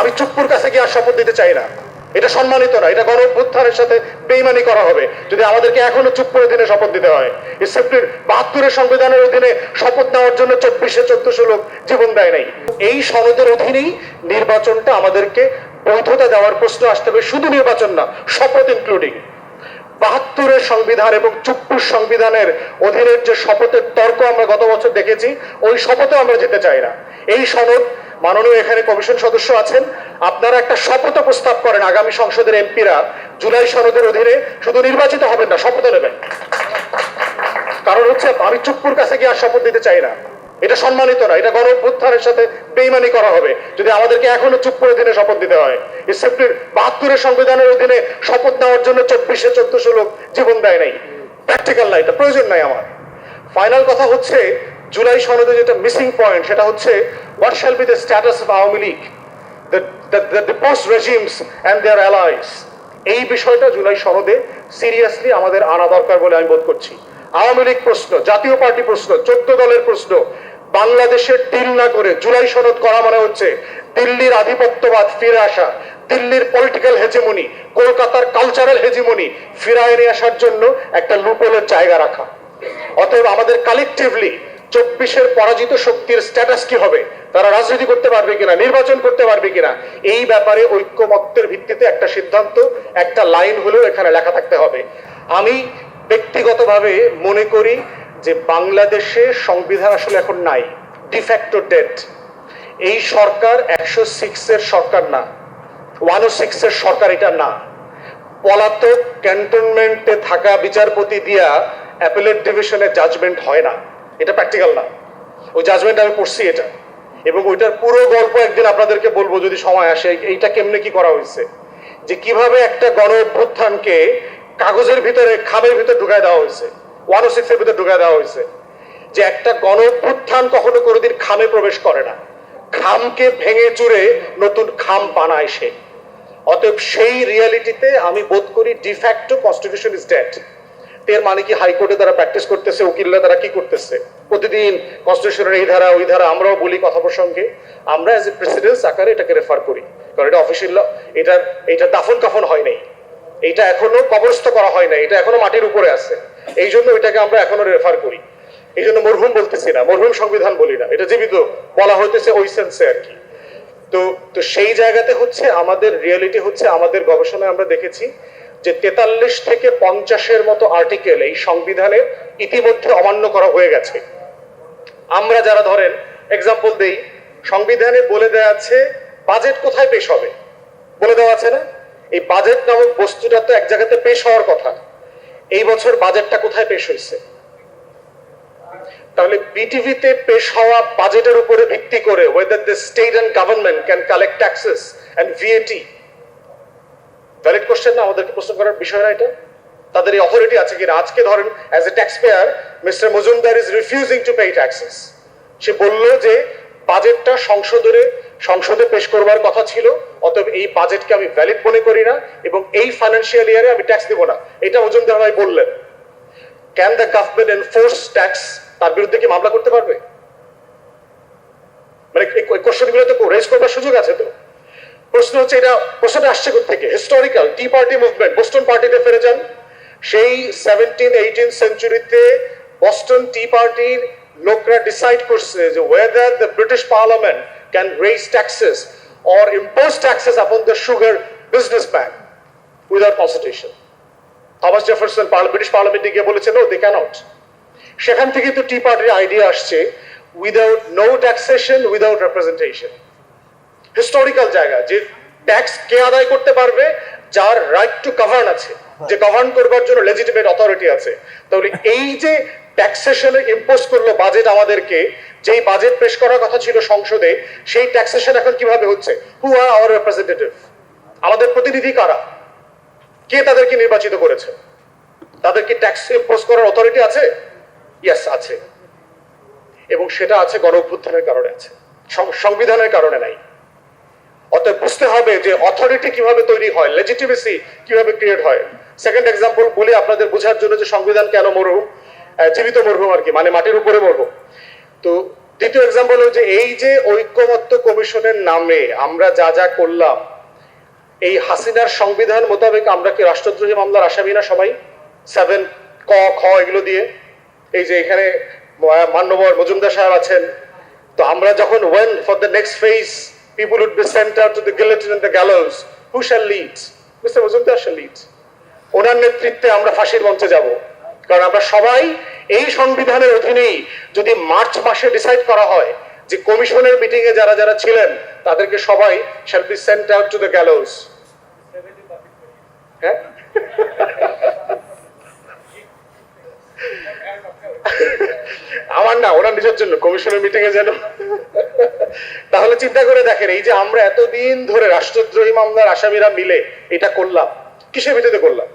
আমি চুপ্পুর কাছে গিয়ে আর শপথ দিতে চাই না। এটা সম্মানিত না এটা গণ অভ্যুত্থানের সাথে বেইমানি করা হবে। যদি আমাদেরকে এখনও চুপ্পুর অধীনে শপথ দিতে হয়, এই বাহাত্তরের সংবিধানের অধীনে শপথ নেওয়ার জন্য চব্বিশে চোদ্দশো লোক জীবন দেয় নাই। এই সনদের অধীনেই নির্বাচনটা আমাদেরকে বৈধতা দেওয়ার প্রশ্ন আসতে হবে, শুধু নির্বাচন না, শপথ ইনক্লুডিং বাহাত্তরের সংবিধান এবং চুপ্পুর সংবিধানের অধীনের যে শপথের তর্ক আমরা গত বছর দেখেছি, ওই শপথে আমরা যেতে চাই না। এই সনদ মাননীয় এখানে কমিশন সদস্য আছেন। আপনারা একটা শপথ প্রস্তাব করেন আগামী সংসদের এমপিরা জুলাই সনদের অধীনে। শুধু নির্বাচিত হবেন না, শপথ নেবেন। কারণ হচ্ছে, আমি চুপ্পুর কাছে গিয়ে আর শপথ দিতে চাই না। এটা সম্মানিত না, এটা গণ অভ্যুত্থানের সাথে বেইমানি করা হবে। যদি আমাদেরকে এখনও চুপ্পুর অধীনে শপথ দিতে হয়, এই সেপ্টের বাহাত্তরের সংবিধানের অধীনে শপথ নেওয়ার জন্য চব্বিশে চোদ্দশো লোক জীবন দেয় নাই। প্র্যাকটিক্যাল না এটা, প্রয়োজন নাই আমার। ফাইনাল কথা হচ্ছে জুলাই সনদে যেটা মিসিং পয়েন্ট সেটা হচ্ছে what shall be the status of Awami League the, the, the deposed regimes and এই বিষয়টা জুলাই সনদে সিরিয়াসলি আমাদের আনা দরকার বলে আমি বোধ করছি। আওয়ামী লীগ প্রশ্ন জাতীয় পার্টি প্রশ্ন চোদ্দ দলের প্রশ্ন। বাংলাদেশের ডিল না করে জুলাই সনদ করা মানে হচ্ছে দিল্লির আধিপত্যবাদ ফিরে আসা দিল্লির পলিটিক্যাল হেজেমনি কলকাতার কালচারাল হেজেমনি ফিরায় নিয়ে আসার জন্য একটা লুপোলের জায়গা রাখা। অতএব আমাদের কালেকটিভলি চব্বিশের পরাজিত শক্তির স্ট্যাটাস কি হবে? তারা রাজনীতি করতে পারবে কিনা, নির্বাচন করতে পারবে কিনা, এই ব্যাপারে ঐক্যমত্যের ভিত্তিতে একটা সিদ্ধান্ত, একটা লাইন হলেও এখানে লেখা থাকতে হবে। আমি ব্যক্তিগতভাবে মনে করি যে বাংলাদেশে সংবিধান আসলে এখন নাই ডিফ্যাক্টো ডেট এই সরকার একশো সিক্সের সরকার না ওয়ান ও সিক্সের সরকার এটা না। পলাতক ক্যান্টনমেন্টে থাকা বিচারপতি দিয়া অ্যাপেলেট ডিভিশনে জাজমেন্ট হয় না। এটা প্র্যাকটিক্যাল না। ওই জাজমেন্ট আমি পড়ছি এটা। এবং ওইটার পুরো গল্প একদিন আপনাদেরকে বলব যদি সময় আসে এইটা কেমনে কি করা হয়েছে? যে কীভাবে একটা গণ অভ্যুত্থানকে কাগজের ভিতরে, খামের ভিতরে ঢুকায় দেওয়া হয়েছে ওয়ান ও সিক্সের ভিতরে ঢুকায় দেওয়া হয়েছে। যে একটা গণ অভ্যুত্থান কখনো কোনোদিন খামে প্রবেশ করে না। খামকে ভেঙে চুরে নতুন খাম বানায় সে। অতএব সেই রিয়ালিটিতে আমি বোধ করি ডিফ্যাক্টো কনস্টিটিউশন ইজ ডেড এর মানে কি হাইকোর্টে তারা প্র্যাকটিস করতেছে, উকিলরা তারা কি করতেছে? প্রতিদিন কনস্টিটিউশনের এই ধারা, ওই ধারা, আমরাও বলি কথা প্রসঙ্গে, আমরা অ্যাজ এ প্রেসিডেন্স আকারে এটাকে রেফার করি। কারণ এটা অফিসিয়াল এটার, এটা দাফন কাফন হয় নাই। এটা এখনও কবরস্থ করা হয় নাই, এটা এখনও মাটির উপরে আছে। এই জন্য এটাকে আমরা এখনও রেফার করি। এই জন্য মরহুম বলতেছি না, মরহুম সংবিধান বলি না। এটা জীবিত, বলা হইতেছে ওই সেন্সে আর কি। তো তো সেই জায়গাতে হচ্ছে আমাদের রিয়েলিটি হচ্ছে আমাদের গবেষণায় আমরা দেখেছি যে তেতাল্লিশ থেকে পঞ্চাশের মতো আর্টিকেল এই সংবিধানের ইতিমধ্যে অমান্য করা হয়ে গেছে। আমরা যারা ধরেন এক্সাম্পল দেই, সংবিধানে বলে দেওয়া আছে বাজেট কোথায় পেশ হবে? বলে দেওয়া আছে না? এই বাজেট নামক বস্তুটা তো এক জায়গাতে পেশ হওয়ার কথা। এই বছর বাজেটটা কোথায় পেশ হয়েছে? তাহলে বিটিভিতে পেশ হওয়া বাজেটের উপরে ভিত্তি করে whether the state and government can collect taxes and VAT valid question না, আমাদেরকে প্রশ্ন করার বিষয় না এটা। তাদের এই অথরিটি আছে কিনা আজকে ধরেন as a tax payer Mister Majumdar is refusing to pay taxes সে বলল যে বাজেটটা সংসদে সংসদে পেশ করবার কথা ছিল, অতএব এই বাজেটকে আমি ভ্যালিড মনে করি না, এবং এই ফাইন্যান্সিয়াল ইয়ারে আমি ট্যাক্স দিব না। এটা মজুমদার ভাই বললেন। Can the government enforce tax তার বিরুদ্ধে কি মামলা করতে পারবে? মানে কোশ্চেনগুলো তো রেজ করবার সুযোগ আছে তো। প্রশ্ন হচ্ছে এটা প্রশ্নটা আসছে থেকে historical tea party movement Boston পার্টিতে ফিরে যান। সেই সেভেন্টিন এইটিন সেঞ্চুরিতে বস্টন টি পার্টির লোকরা ডিসাইড করছে যে whether the British parliament can raise taxes or impose taxes upon the sugar business bank without constitution Thomas Jefferson British পার্লামেন্টে গিয়ে বলেছে নো দে ক্যানট সেখান থেকে তো টি পার্টির আইডিয়া আসছে without no taxation without representation historical জায়গা, যে ট্যাক্স কে আদায় করতে পারবে, যার রাইট টু গভর্ন আছে, যে গভর্ন করবার জন্য লেজিটিমেট অথরিটি আছে। তাহলে এই যে ট্যাক্সেশনে ইম্পোজ করল বাজেট আমাদেরকে, যেই বাজেট পেশ করার কথা ছিল সংসদে, সেই ট্যাক্সেশন এখন কীভাবে হচ্ছে? হু আর আওয়ার রিপ্রেজেন্টেটিভ আমাদের প্রতিনিধি কারা? কে তাদেরকে নির্বাচিত করেছে? তাদের কি ট্যাক্স ইম্পোজ করার অথরিটি আছে? ইয়েস আছে। এবং সেটা আছে গণ কারণে আছে। সংবিধানের কারণে নাই। অতএব বুঝতে হবে যে অথরিটি কীভাবে তৈরি হয় লেজিটিমেসি কীভাবে ক্রিয়েট হয়। সেকেন্ড এক্সাম্পল বলি আপনাদের বোঝার জন্য যে সংবিধান কেন মরহুম জীবিত মরহুম আর কি মানে মাটির উপরে মরহুম তো দ্বিতীয় এক্সাম্পল হলো যে এই যে ঐক্যমত্য কমিশনের নামে আমরা যা যা করলাম, এই হাসিনার সংবিধান মোতাবেক আমরা কি রাষ্ট্রদ্রোহী মামলার আসামি না সবাই? সেভেন ক, খ এগুলো দিয়ে। এই যে এখানে মান্যবর মজুমদার সাহেব আছেন। তো আমরা যখন when for the next phase people would be sent out to the guillotine and the gallows who shall lead Mister Majumdar shall lead ওনার নেতৃত্বে আমরা ফাঁসির মঞ্চে যাব। কারণ আমরা সবাই এই সংবিধানের অধীনেই যদি মার্চ মাসে ডিসাইড করা হয় যে কমিশনের মিটিং এ যারা যারা ছিলেন, তাদেরকে সবাই shall be sent out to the gallows হ্যাঁ? আমার না, ওনার নিজের জন্য। কমিশনের মিটিং এ যেন তাহলে চিন্তা করে দেখেন, এই যে আমরা এতদিন ধরে রাষ্ট্রদ্রোহী মামলার আসামিরা মিলে এটা করলাম, কিসের ভিত্তিতে করলাম?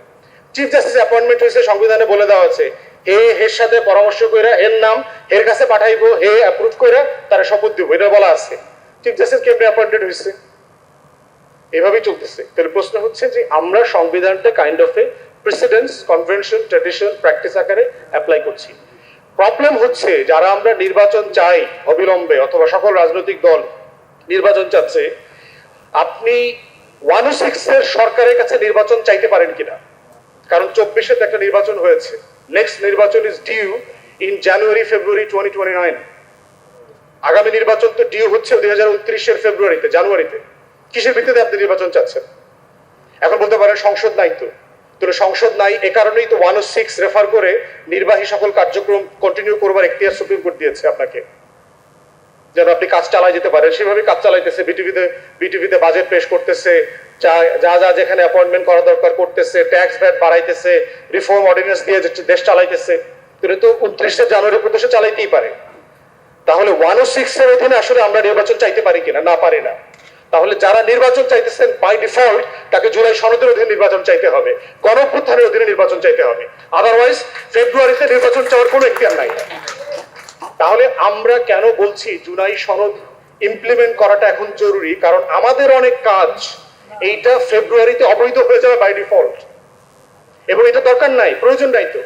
চিফ জাস্টিস অ্যাপয়েন্টমেন্ট হয়েছে, সংবিধানে বলে দেওয়া আছে হে হের সাথে পরামর্শ কইরা এর নাম, এর কাছে পাঠাইবো হে অ্যাপ্রুভ কইরা তারা শপথ দিব, এটা বলা আছে। চিফ জাস্টিস কেমনি অ্যাপয়েন্টেড হয়েছে? এভাবেই চলতেছে। তাহলে প্রশ্ন হচ্ছে যে আমরা সংবিধানটা kind of a precedence convention tradition practice আকারে অ্যাপ্লাই করছি। প্রবলেম হচ্ছে যারা আমরা নির্বাচন চাই অবিলম্বে অথবা সকল রাজনৈতিক দল নির্বাচন চাচ্ছে, আপনি ওয়ান সিক্স এর সরকারের কাছে নির্বাচন চাইতে পারেন কিনা? কারণ চব্বিশে একটা নির্বাচন হয়েছে। নেক্সট নির্বাচন is due in January February twenty twenty nine আগামী নির্বাচন তো ডিউ হচ্ছে দুই হাজার উনত্রিশের ফেব্রুয়ারিতে জানুয়ারিতে কিসের ভিত্তিতে আপনি নির্বাচন চাচ্ছেন? এখন বলতে পারেন সংসদ নাই সংসদ নাই, এ কারণেই তো ওয়ান সিক্স রেফার করে নির্বাহী সকল কার্যক্রম কন্টিনিউ করবার এখতিয়ার সুপ্রিম কোর্ট দিয়েছে আপনাকে। যেন আপনি কাজ চালাই যেতে পারেন। সেভাবে কাজ চালাইতেছে বিটিভিতে বিটিভিতে বাজেট পেশ করতেছে যা যা যেখানে অ্যাপয়েন্টমেন্ট করা দরকার করতেছে ট্যাক্স ভ্যাট বাড়াইতেছে রিফর্ম অর্ডিন্যান্স দিয়ে দেশ চালাইতেছে। তাহলে তো উনত্রিশে জানুয়ারি পর্যন্ত চালাইতেই পারে। তাহলে ওয়ান ও সিক্স এর অধীনে আসলে আমরা নির্বাচন চাইতে পারি কিনা? না পারি না। তাহলে যারা নির্বাচন চাইতেছেন বাই ডিফল্ট তাকে জুলাই সনদের অধীনে নির্বাচন চাইতে হবে। গণপ্রত্যানের অধীনে নির্বাচন চাইতে হবে। আদারওয়াইজ ফেব্রুয়ারিতে নির্বাচন চাওয়ার কোনো এখতিয়ার নাই। তাহলে আমরা কেন বলছি জুলাই সনদ ইমপ্লিমেন্ট করাটা এখন জরুরি? কারণ আমাদের অনেক কাজ এইটা ফেব্রুয়ারিতে অবৈধ হয়ে যাবে বাই ডিফল্ট এবং এটা দরকার নাই, প্রয়োজন নাই তো।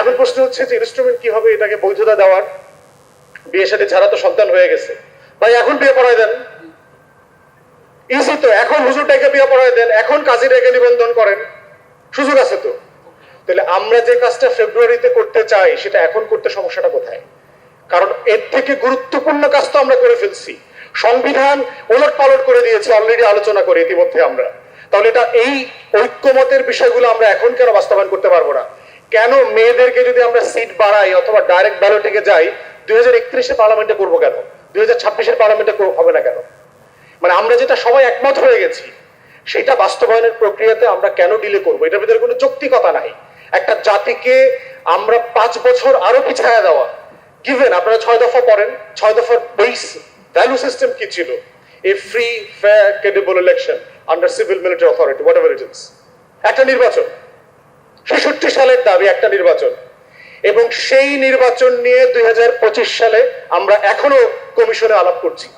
এখন প্রশ্ন হচ্ছে যে ইনস্ট্রুমেন্ট কি হবে এটাকে বৈধতা দেওয়ার? বিয়ে সাথে ছাড়া তো সন্তান হয়ে গেছে। ভাই, এখন বিয়ে পড়ায় দেন। ইজি তো এখন হুজুরটাকে বিয়ে পড়ায় দেন, এখন কাজী রেখে নিবন্ধন করেন। সুযোগ আছে তো? তাহলে আমরা যে কাজটা ফেব্রুয়ারিতে করতে চাই, সেটা এখন করতে সমস্যাটা কোথায়? কারণ এর থেকে গুরুত্বপূর্ণ কাজ তো আমরা করে ফেলছি। সংবিধান ওলট পালট করে দিয়েছে অলরেডি আলোচনা করে ইতিমধ্যে আমরা। তাহলে এটা এই ঐক্যমতের বিষয়গুলো আমরা এখন কেন বাস্তবায়ন করতে পারব না? কেন মেয়েদেরকে যদি আমরা সিট বাড়াই অথবা ডাইরেক্ট ব্যালটে যাই, দুই হাজার একত্রিশে পার্লামেন্টে করব কেন? দুই হাজার ছাব্বিশের পার্লামেন্টে হবে না কেন? মানে আমরা যেটা সবাই একমত হয়ে গেছি, সেটা বাস্তবায়নের প্রক্রিয়াতে আমরা কেন ডিলে করব? এটার ভিতরে কোনো যৌক্তিকতা নাই। একটা জাতিকে আমরা পাঁচ বছর আরও পিছায়া দেওয়া। গিভেন আপনারা ছয় দফা পড়েন, ছয় দফার বেস ভ্যালু সিস্টেম কি ছিল? A free fair credible election under civil military authority whatever it is একটা নির্বাচন। ছেষট্টি সালের দাবি, একটা নির্বাচন। এবং সেই নির্বাচন নিয়ে দুই হাজার পঁচিশ সালে আমরা এখনও কমিশনে আলাপ করছি।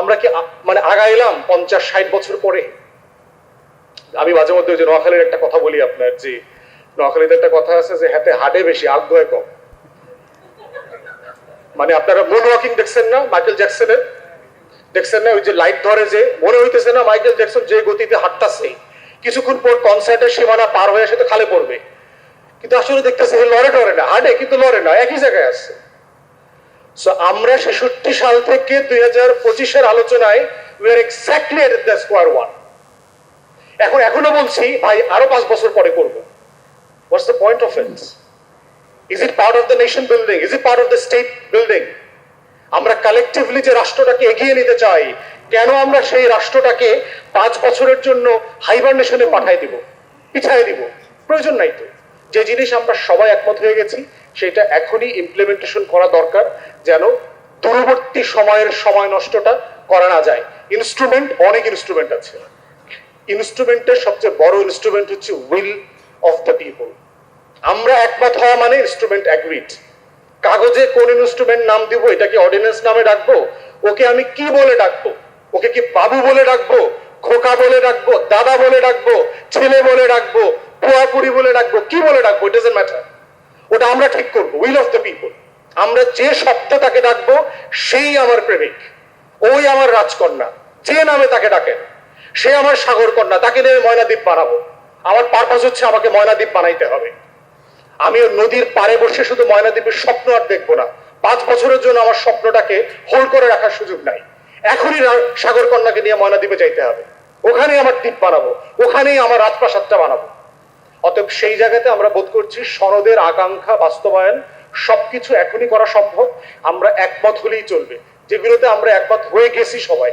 আমরা কি মানে আগাইলাম পঞ্চাশ, ষাট বছর পরে? আমি মাঝে মধ্যে ওই যে নোয়াখালীর একটা কথা বলি আপনার, যে নোয়াখালীতে একটা কথা আছে যে হাতে হাডে বেশি আগ্রহে কম। মানে আপনারা মুন ওয়াকিং দেখছেন না মাইকেল জ্যাকসনের দেখছেন না ওই যে লাইট ধরে যে, মনে হইতেছে না মাইকেল জ্যাকসন যে গতিতে হাঁটতাছে। কিছুক্ষণ পর কনসার্টের সীমানা পার হয়ে সে তো খালে পড়বে। কিন্তু আসলে দেখতেছে লড়ে টরে না, হাঁটে, কিন্তু লড়ে না, একই জায়গায় আছে। সো আমরা ছেষট্টি সাল থেকে দুই হাজার পঁচিশের আলোচনায় we are exactly at the square one এখন এখনও বলছি, ভাই, আরও পাঁচ বছর পরে করব। What's the point of it is it part of the nation building is it part of the state building আমরা কালেকটিভলি যে রাষ্ট্রটাকে এগিয়ে নিতে চাই, কেন আমরা সেই রাষ্ট্রটাকে পাঁচ বছরের জন্য হাইবারনেশনে পাঠাই দিব পিছাই দিব? প্রয়োজন নাই তো। যে জিনিস আমরা সবাই একমত হয়ে গেছি সেটা এখনই ইমপ্লিমেন্টেশন করা দরকার যেন দূরবর্তী সময়ের সময় নষ্টটা করা না যায়। ইনস্ট্রুমেন্ট অনেক ইনস্ট্রুমেন্ট আছে। ইনস্ট্রুমেন্টের সবচেয়ে বড় ইনস্ট্রুমেন্ট হচ্ছে উইল অফ দ্য পিপল আমরা একমত হওয়া মানে ইনস্ট্রুমেন্ট অ্যাগ্রিড কাগজে কোন ইনস্ট্রুমেন্ট নাম দিব এটা কি অর্ডিন্যান্স নামে ডাকবো? ওকে আমি কি বলে ডাকবো? ওকে কি বাবু বলে ডাকবো? খোকা বলে ডাকবো? দাদা বলে ডাকবো? ছেলে বলে ডাকবো? পুয়াপুরি বলে ডাকবো? কি বলে ডাকবো? ইট ডাজন্ট ম্যাটার ওটা আমরা ঠিক করব উইল অফ দ্য পিপল আমরা যে শব্দ তাকে ডাকবো, সেই আমার প্রেমিক। ওই আমার রাজকন্যা, যে নামে তাকে ডাকেন সে আমার সাগর কন্যা তাকে নিয়ে ময়নাদ্বীপ বানাবো। আমার পারপাস হচ্ছে আমাকে ময়নাদ্বীপ বানাইতে হবে। আমি নদীর পাড়ে বসে শুধু ময়নাদ্বীপের স্বপ্ন আর দেখব না। পাঁচ বছরের জন্য আমার স্বপ্নটাকে হোল্ড করে রাখার সুযোগ নাই। এখনই সাগর কন্যাকে নিয়ে ময়নাদ্বীপে যাইতে হবে। ওখানেই আমার দ্বীপ বানাবো। ওখানেই আমার রাজপ্রাসাদটা বানাবো। অতএব সেই জায়গাতে আমরা বোধ করছি সনদের আকাঙ্ক্ষা, বাস্তবায়ন সবকিছু এখনই করা সম্ভব। আমরা একমত হলেই চলবে। যেগুলোতে আমরা একমত হয়ে গেছি সবাই।